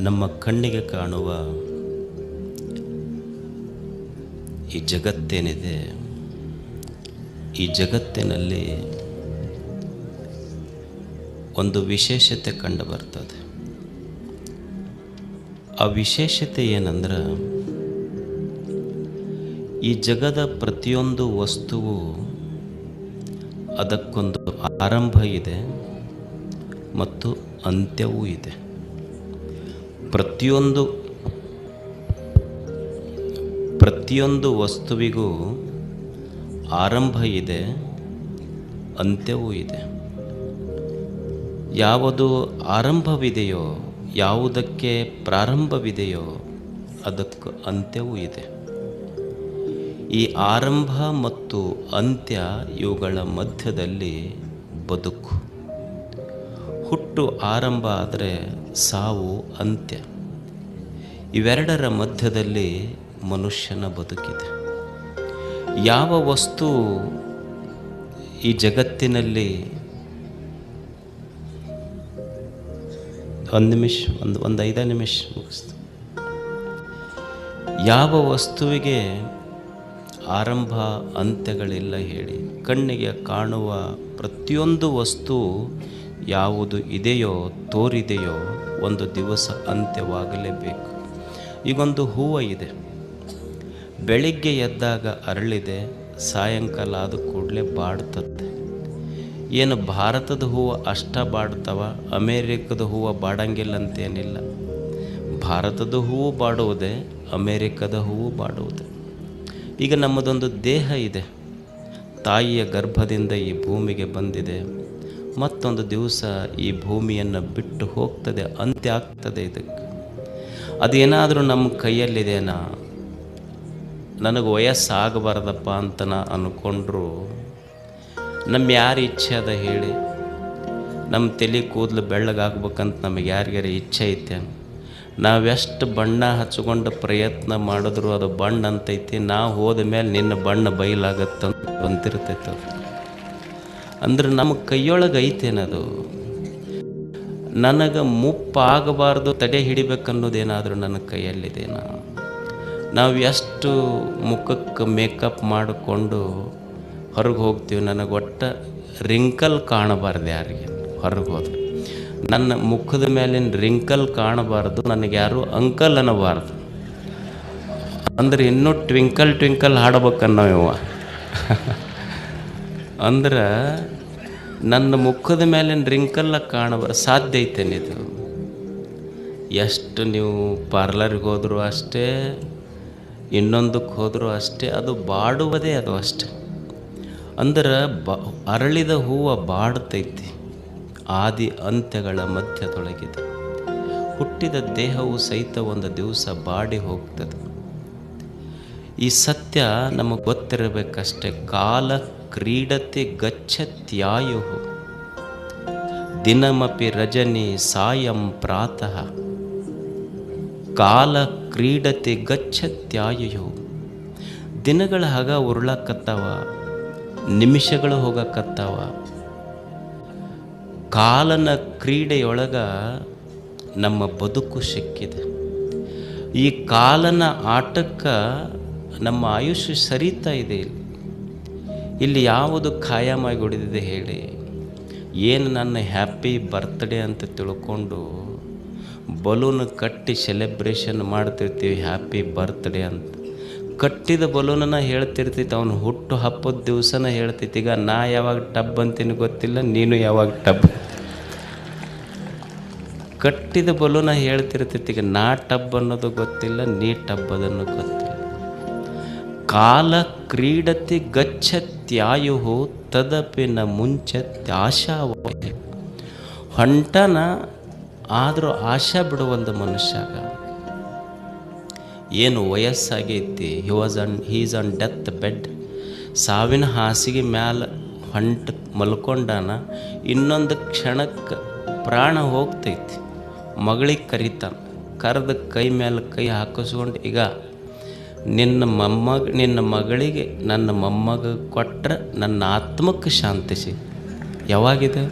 ನಮ್ಮ ಕಣ್ಣಿಗೆ ಕಾಣುವ ಈ ಜಗತ್ತೇನಿದೆ, ಈ ಜಗತ್ತಿನಲ್ಲಿ ಒಂದು ವಿಶೇಷತೆ ಕಂಡು ಬರ್ತದೆ. ಆ ವಿಶೇಷತೆ ಏನಂದ್ರೆ, ಈ ಜಗದ ಪ್ರತಿಯೊಂದು ವಸ್ತುವು ಅದಕ್ಕೊಂದು ಆರಂಭ ಇದೆ ಮತ್ತು ಅಂತ್ಯವೂ ಇದೆ. ಪ್ರತಿಯೊಂದು ಪ್ರತಿಯೊಂದು ವಸ್ತುವಿಗೂ ಆರಂಭ ಇದೆ, ಅಂತ್ಯವೂ ಇದೆ. ಯಾವುದು ಆರಂಭವಿದೆಯೋ, ಯಾವುದಕ್ಕೆ ಪ್ರಾರಂಭವಿದೆಯೋ, ಅದಕ್ಕೆ ಅಂತ್ಯವೂ ಇದೆ. ಈ ಆರಂಭ ಮತ್ತು ಅಂತ್ಯ ಇವುಗಳ ಮಧ್ಯದಲ್ಲಿ ಬದುಕು. ಹುಟ್ಟು ಆರಂಭ ಆದರೆ ಸಾವು ಅಂತ್ಯ. ಇವೆರಡರ ಮಧ್ಯದಲ್ಲಿ ಮನುಷ್ಯನ ಬದುಕಿದೆ. ಯಾವ ವಸ್ತು ಈ ಜಗತ್ತಿನಲ್ಲಿ ಒಂದು ನಿಮಿಷ, ಒಂದು ಒಂದು ಐದು ನಿಮಿಷ ಮುಗಿಸ್ತು. ಯಾವ ವಸ್ತುವಿಗೆ ಆರಂಭ ಅಂತ್ಯಗಳಿಲ್ಲ ಹೇಳಿ. ಕಣ್ಣಿಗೆ ಕಾಣುವ ಪ್ರತಿಯೊಂದು ವಸ್ತು ಯಾವುದು ಇದೆಯೋ, ತೋರಿದೆಯೋ ಒಂದು ದಿವಸ ಅಂತ್ಯವಾಗಲೇಬೇಕು. ಈಗೊಂದು ಹೂವು ಇದೆ. ಬೆಳಿಗ್ಗೆ ಎದ್ದಾಗ ಅರಳಿದೆ, ಸಾಯಂಕಾಲ ಆದ ಕೂಡಲೇ ಬಾಡ್ತದೆ. ಏನು ಭಾರತದ ಹೂವು ಅಷ್ಟ ಬಾಡ್ತವ, ಅಮೇರಿಕದ ಹೂವು ಬಾಡಂಗಿಲ್ಲ ಅಂತೇನಿಲ್ಲ. ಭಾರತದ ಹೂವು ಬಾಡುವುದೇ, ಅಮೇರಿಕದ ಹೂವು ಬಾಡುವುದೇ. ಈಗ ನಮ್ಮದೊಂದು ದೇಹ ಇದೆ. ತಾಯಿಯ ಗರ್ಭದಿಂದ ಈ ಭೂಮಿಗೆ ಬಂದಿದೆ. ಮತ್ತೊಂದು ದಿವಸ ಈ ಭೂಮಿಯನ್ನು ಬಿಟ್ಟು ಹೋಗ್ತದೆ, ಅಂತ್ಯ ಆಗ್ತದೆ ಇದಕ್ಕೆ. ಅದೇನಾದರೂ ನಮ್ಮ ಕೈಯಲ್ಲಿದೆನಾ ನನಗೆ ವಯಸ್ಸಾಗಬಾರ್ದಪ್ಪ ಅಂತ ನಾ ಅಂದ್ಕೊಂಡ್ರು ನಮ್ಮ ಯಾರು ಇಚ್ಛೆ ಅದ ಹೇಳಿ. ನಮ್ಮ ತಲೆ ಕೂದಲು ಬೆಳ್ಳಗಾಗ್ಬೇಕಂತ ನಮಗೆ ಯಾರಿಗಾರ ಇಚ್ಛೆ ಐತೆ? ನಾವೆಷ್ಟು ಬಣ್ಣ ಹಚ್ಕೊಂಡು ಪ್ರಯತ್ನ ಮಾಡಿದ್ರು ಅದು ಬಣ್ಣ ಅಂತೈತಿ. ನಾವು ಹೋದ ಮೇಲೆ ನಿನ್ನ ಬಣ್ಣ ಬಯಲಾಗತ್ತಂತ ಬಂತಿರ್ತೈತೆ ಅದು. ಅಂದ್ರೆ ನಮ್ಮ ಕೈಯೊಳಗೆ ಐತೇನದು? ನನಗೆ ಮುಪ್ಪಾಗಬಾರ್ದು ತಡೆ ಹಿಡಿಬೇಕನ್ನೋದೇನಾದರೂ ನನ್ನ ಕೈಯಲ್ಲಿದೆನಾ ನಾವು ಎಷ್ಟು ಮುಖಕ್ಕೆ ಮೇಕಪ್ ಮಾಡಿಕೊಂಡು ಹೊರಗೆ ಹೋಗ್ತೀವಿ, ನನಗೆ ಒಟ್ಟು ರಿಂಕಲ್ ಕಾಣಬಾರ್ದು ಯಾರಿಗೆ ಹೊರಗೆ ಹೋದ್ರೆ. ನನ್ನ ಮುಖದ ಮೇಲಿನ ರಿಂಕಲ್ ಕಾಣಬಾರ್ದು, ನನಗೆ ಯಾರು ಅಂಕಲ್ ಅನ್ನಬಾರ್ದು. ಅಂದ್ರೆ ಇನ್ನೂ ಟ್ವಿಂಕಲ್ ಟ್ವಿಂಕಲ್ ಹಾಡಬೇಕನ್ನವ ಅಂದ್ರೆ ನನ್ನ ಮುಖದ ಮೇಲಿನ ರಿಂಕಲ್ಲ ಕಾಣಬಾರ ಸಾಧ್ಯ ಐತೇನಿದು ಎಷ್ಟು ನೀವು ಪಾರ್ಲರಿಗೆ ಹೋದರೂ ಅಷ್ಟೇ ಇನ್ನೊಂದಕ್ಕೆ ಹೋದರೂ ಅಷ್ಟೇ, ಅದು ಬಾಡುವುದೇ ಅದು ಅಷ್ಟೆ. ಅಂದ್ರೆ ಬ, ಅರಳಿದ ಹೂವು ಬಾಡ್ತೈತಿ. ಆದಿ ಅಂತ್ಯಗಳ ಮಧ್ಯ ತೊಡಗಿದೆ ಹುಟ್ಟಿದ ದೇಹವು ಸಹಿತ ಒಂದು ದಿವಸ ಬಾಡಿ ಹೋಗ್ತದೆ. ಈ ಸತ್ಯ ನಮಗೆ ಗೊತ್ತಿರಬೇಕಷ್ಟೆ. ಕಾಲ, ಕ್ರೀಡತೆ ಗಚ್ಚತ್ಯಾಯು ದಿನಮಪಿ ರಜನಿ ಸಾಯಂ ಪ್ರಾತಃ. ಕಾಲ, ಕ್ರೀಡತೆ ಗಚ್ಚತ್ಯಾಯು ದಿನಗಳ ಹಗ ಉರುಳಕತ್ತಾವ, ನಿಮಿಷಗಳು ಹೋಗಕತ್ತಾವ. ಕಾಲನ ಕ್ರೀಡೆಯೊಳಗ ನಮ್ಮ ಬದುಕು ಸಿಕ್ಕಿದೆ. ಈ ಕಾಲನ ಆಟಕ್ಕೆ ನಮ್ಮ ಆಯುಷ್ಯ ಸರಿತಾ ಇದೆ ಇಲ್ಲಿ. ಇಲ್ಲಿ ಯಾವುದು ಖಾಯಮಾಗಿ ಉಳಿದಿದೆ ಹೇಳಿ. ಏನು ನನ್ನ ಹ್ಯಾಪಿ ಬರ್ತ್ಡೇ ಅಂತ ತಿಳ್ಕೊಂಡು ಬಲೂನ್ ಕಟ್ಟಿ ಸೆಲೆಬ್ರೇಷನ್ ಮಾಡ್ತಿರ್ತೀವಿ ಹ್ಯಾಪಿ ಬರ್ತ್ಡೇ ಅಂತ. ಕಟ್ಟಿದ ಬಲೂನನ್ನ ಹೇಳ್ತಿರ್ತೈತಿ ಅವನು ಹುಟ್ಟು ಹಬ್ಬದ ದಿವಸನ ಹೇಳ್ತೈತಿ ಈಗ ನಾ ಯಾವಾಗ ಟಬ್ ಅಂತೀನಿ ಗೊತ್ತಿಲ್ಲ, ನೀನು ಯಾವಾಗ ಟಬ್? ಕಟ್ಟಿದ ಬಲೂನ ಹೇಳ್ತಿರ್ತೈತಿ, ಈಗ ನಾ ಟಬ್ ಅನ್ನೋದು ಗೊತ್ತಿಲ್ಲ, ನೀ ಟಬ್ ಅದನ್ನು ಗೊತ್ತಿಲ್ಲ. ಕಾಲ ಕ್ರೀಡತಿ ಗಚ್ಚತ್ಯಾಯು ತದಪಿನ ಮುಂಚೆ ಮುಂಚತ್ಯಾಶಾವಯ ಹೊಂಟನ, ಆದರೂ ಆಶಾ ಬಿಡುವಂಥ ಮನುಷ್ಯಾಗ. ಏನು ವಯಸ್ಸಾಗೈತಿ he was on he's on death bed ಸಾವಿನ ಹಾಸಿಗೆ ಮ್ಯಾಲ ಹೊಂಟ ಮಲ್ಕೊಂಡಾನ, ಇನ್ನೊಂದು ಕ್ಷಣಕ್ಕೆ ಪ್ರಾಣ ಹೋಗ್ತೈತಿ. ಮಗಳಿಗೆ ಕರಿತಾನ ಕರೆದು ಕೈ ಮೇಲೆ ಕೈ ಹಾಕಿಸ್ಕೊಂಡು, ಈಗ ನಿನ್ನ ಮೊಮ್ಮಗ, ನಿನ್ನ ಮಗಳಿಗೆ, ನನ್ನ ಮೊಮ್ಮಗ ಕೊಟ್ಟರೆ ನನ್ನ ಆತ್ಮಕ್ಕೆ ಶಾಂತಿ ಸಿ ಯಾವಾಗಿದೆ?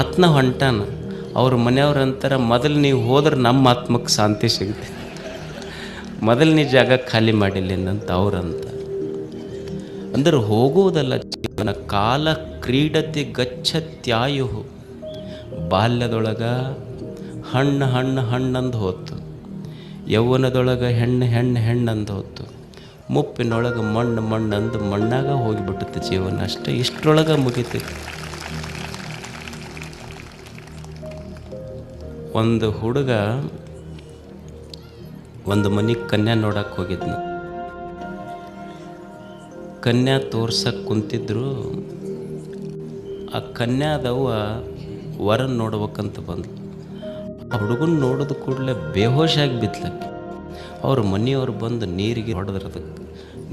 ಆತ್ಮ ಹೊಂಟಾನ. ಅವ್ರ ಮನೆಯವ್ರ ಅಂತಾರೆ ಮೊದಲು ನೀವು ಹೋದ್ರೆ ನಮ್ಮ ಆತ್ಮಕ್ಕೆ ಶಾಂತಿ ಸಿಗುತ್ತೆ ಮೊದಲು ನೀ ಜಾಗ ಖಾಲಿ ಮಾಡಿಲ್ಲೇನಂತ ಅವ್ರಂತ ಅಂದ್ರೆ ಹೋಗುವುದಲ್ಲ ಜೀವನ, ಕಾಲ, ಕ್ರೀಡತೆ ಗಚ್ಚತ್ಯಾಯು ಬಾಲ್ಯದೊಳಗೆ ಹಣ್ಣು ಹಣ್ಣು ಹಣ್ಣಂದು ಹೋತು. ಯೌವನದೊಳಗೆ ಹೆಣ್ಣು ಹೆಣ್ಣು ಹೆಣ್ಣಂದು ಹೋತು. ಮುಪ್ಪಿನೊಳಗೆ ಮಣ್ಣು ಮಣ್ಣಂದು ಮಣ್ಣಾಗ ಹೋಗಿಬಿಡುತ್ತೆ ಜೀವನ. ಅಷ್ಟೇ ಇಷ್ಟರೊಳಗೆ ಮುಗಿತೈತಿ ಒಂದು ಹುಡುಗ ಒಂದು ಮನೆ ಕನ್ಯಾ ನೋಡಕ್ಕೆ ಹೋಗಿದ್ನು. ಕನ್ಯಾ ತೋರ್ಸಕ್ಕೆ ಕುಂತಿದ್ರು. ಆ ಕನ್ಯಾದವ್ವ ವರನ್ ನೋಡ್ಬೇಕಂತ ಬಂದ್ಲು. ಆ ಹುಡುಗನ ನೋಡಿದ ಕೂಡಲೇ ಬೇಹೋಶಾಗಿ ಬಿತ್ತಲಕ್ಕೆ ಅವ್ರ ಮನೆಯವ್ರು ಬಂದು ನೀರಿಗೆ ಹೊಡೆದ್ರು ಅದಕ್ಕೆ.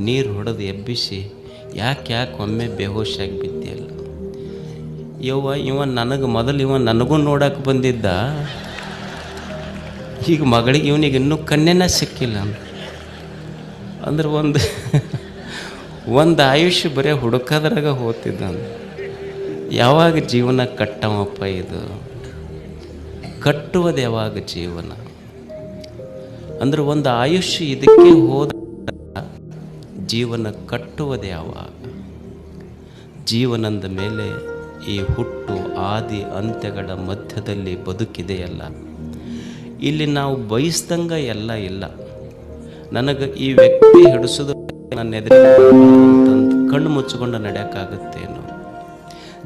ನೀರು ಹೊಡೆದು ಎಬ್ಬಿಸಿ, ಯಾಕೆ ಯಾಕೆ ಒಮ್ಮೆ ಬೇಹೋಶಾಗಿ ಬಿದ್ದಿಲ್ಲ ಯವ್ವ, ಇವ ನನಗೆ ಮೊದಲು ಇವ ನನಗೂ ನೋಡಕ್ಕೆ ಬಂದಿದ್ದ. ಈಗ ಮಗಳಿಗೆ ಇವನಿಗೆ ಇನ್ನೂ ಕನ್ಯೆನ ಸಿಕ್ಕಿಲ್ಲ ಅಂದ್ರೆ ಒಂದು ಒಂದು ಆಯುಷ್ಯ ಬರೀ ಹುಡುಕದ್ರಾಗ ಹೋಗ್ತಿದ್ದಾನೆ ಯಾವಾಗ ಜೀವನ ಕಟ್ಟವಪ್ಪ ಇದು? ಕಟ್ಟುವುದು ಯಾವಾಗ ಜೀವನ? ಅಂದ್ರೆ ಒಂದು ಆಯುಷ್ಯ ಇದಕ್ಕೆ ಹೋದ ಜೀವನ ಕಟ್ಟುವುದು ಯಾವಾಗ? ಜೀವನದ ಮೇಲೆ ಈ ಹುಟ್ಟು ಆದಿ ಅಂತ್ಯಗಳ ಮಧ್ಯದಲ್ಲಿ ಬದುಕಿದೆಯಲ್ಲ. ಇಲ್ಲಿ ನಾವು ಬಯಸ್ದಂಗ ಎಲ್ಲ ಇಲ್ಲ. ನನಗೆ ಈ ವ್ಯಕ್ತಿ ಹಿಡಿಸೋದು ನನ್ನ ಎದುರು ಕಣ್ಣು ಮುಚ್ಚಿಕೊಂಡು ನಡೆಯೋಕ್ಕಾಗತ್ತೇನೋ?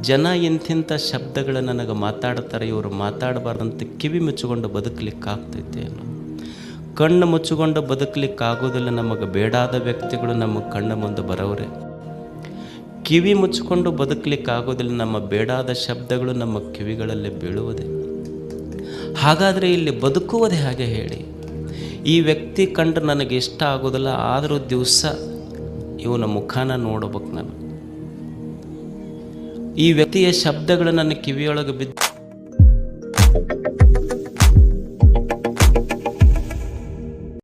ಜನ ಎಂಥೆಂಥ ಶಬ್ದಗಳು ನನಗೆ ಮಾತಾಡ್ತಾರೆ, ಇವರು ಮಾತಾಡಬಾರ್ದಂತ ಕಿವಿ ಮುಚ್ಚಿಕೊಂಡು ಬದುಕಲಿಕ್ಕಾಗ್ತೈತೇನೋ ಕಣ್ಣು ಮುಚ್ಚಿಕೊಂಡು ಬದುಕಲಿಕ್ಕಾಗೋದಿಲ್ಲ, ನಮಗೆ ಬೇಡಾದ ವ್ಯಕ್ತಿಗಳು ನಮ್ಮ ಕಣ್ಣ ಮುಂದೆ ಬರೋರೆ ಕಿವಿ ಮುಚ್ಚಿಕೊಂಡು ಬದುಕಲಿಕ್ಕಾಗೋದಿಲ್ಲ, ನಮ್ಮ ಬೇಡಾದ ಶಬ್ದಗಳು ನಮ್ಮ ಕಿವಿಗಳಲ್ಲಿ ಬೀಳುವುದೇ. ಹಾಗಾದರೆ ಇಲ್ಲಿ ಬದುಕುವುದೇ ಹಾಗೆ ಹೇಳಿ. ಈ ವ್ಯಕ್ತಿ ಕಂಡು ನನಗೆ ಇಷ್ಟ ಆಗೋದಿಲ್ಲ, ಆದರೂ ದಿವಸ ಇವನ ಮುಖಾನ ನೋಡ್ಬೇಕು ನಾನು. ಈ ವ್ಯಕ್ತಿಯ ಶಬ್ದಗಳು ನನ್ನ ಕಿವಿಯೊಳಗೆ ಬಿದ್ದು